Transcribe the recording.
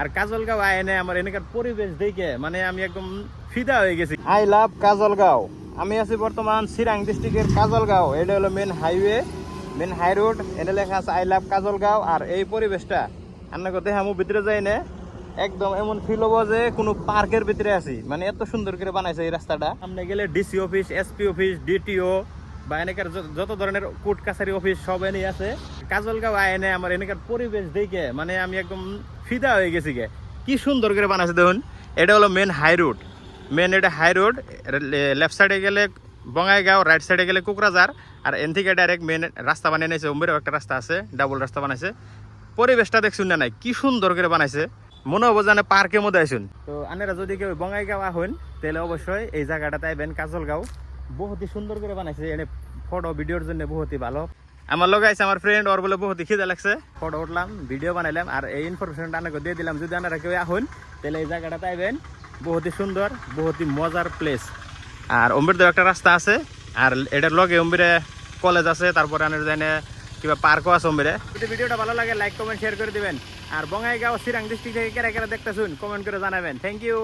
আর কাজলগাঁও আয়নে আমার এনেকার পরিবেশ দেখে মানে আমি একদম ফিদা হয়ে গেছি। I love Kajalgaon. আমি আছি বর্তমান সিরাং ডিস্ট্রিক্টের কাজলগাঁও। এটা হলো main highway main high road এটা লেখা আছে আই লাভ কাজলগাঁও। আর এই পরিবেশটা আপনাকে দেখে আমি ভিতরে যাই না একদম এমন ফিল হব যে কোনো পার্কের ভিতরে আছি। মানে এত সুন্দর করে বানাইছে এই রাস্তাটা। সামনে গেলে DC office SP office DTO বা এনেকার যত- যত ধরনের কোর্ট কাছারি অফিস সব এনেই আছে। কাজলগাঁও আইনে আমার এনেকার পরিবেশ দেখে মানে আমি একদম ফিদা হয়ে গেছি গে। কি সুন্দর করে বানাইছে দেখুন, এটা হলো মেন হাই রোড মেন এটা হাই রোড লেফট সাইডে গেলে বঙ্গাইগাঁও রাইট সাইডে গেলে কুকরাজার আর এন থেকে ডাইরেক্ট মেন রাস্তা বানিয়ে নিয়েছে উম্বেরও একটা রাস্তা আছে ডাবল রাস্তা বানাইছে। পরিবেশটা দেখছুন না নাই, কি সুন্দর করে বানাইছে। মনে হব জানে পার্কের মধ্যে আইসুন। তো আনেরা যদি কেউ বঙ্গাইগাঁও আহুন, তাহলে অবশ্যই এই জায়গাটাতে আইবেন কাজলগাঁও বহুতই সুন্দর করে বানাইছে, এনে ফটো ভিডিওর জন্য বহুতই ভালো। আমার লগে আছে আমার ফ্রেন্ড ওর বলে বহুত খিদে লাগছে। ফটো উঠলাম ভিডিও বানাইলাম আর এই ইনফরমেশনটা আপনাকে দিয়ে দিলাম। যদি আপনারা কেউ আহুন তাহলে এই জায়গাটাতে আইবেন। বহুতই সুন্দর বহুতই মজার প্লেস আর অম্বিরদের একটা রাস্তা আছে আর এটার লগে অম্বিরে কলেজ আছে তারপরে আনের জানে কিবা পার্কও আছে অম্বিরে। যদি ভিডিওটা ভালো লাগে লাইক কমেন্ট শেয়ার করে দিবেন। আর বঙ্গাইগাঁও সিরাং ডিস্ট্রিক্ট থেকে কেরা কেরা দেখতেছুন কমেন্ট করে জানাবেন। Thank you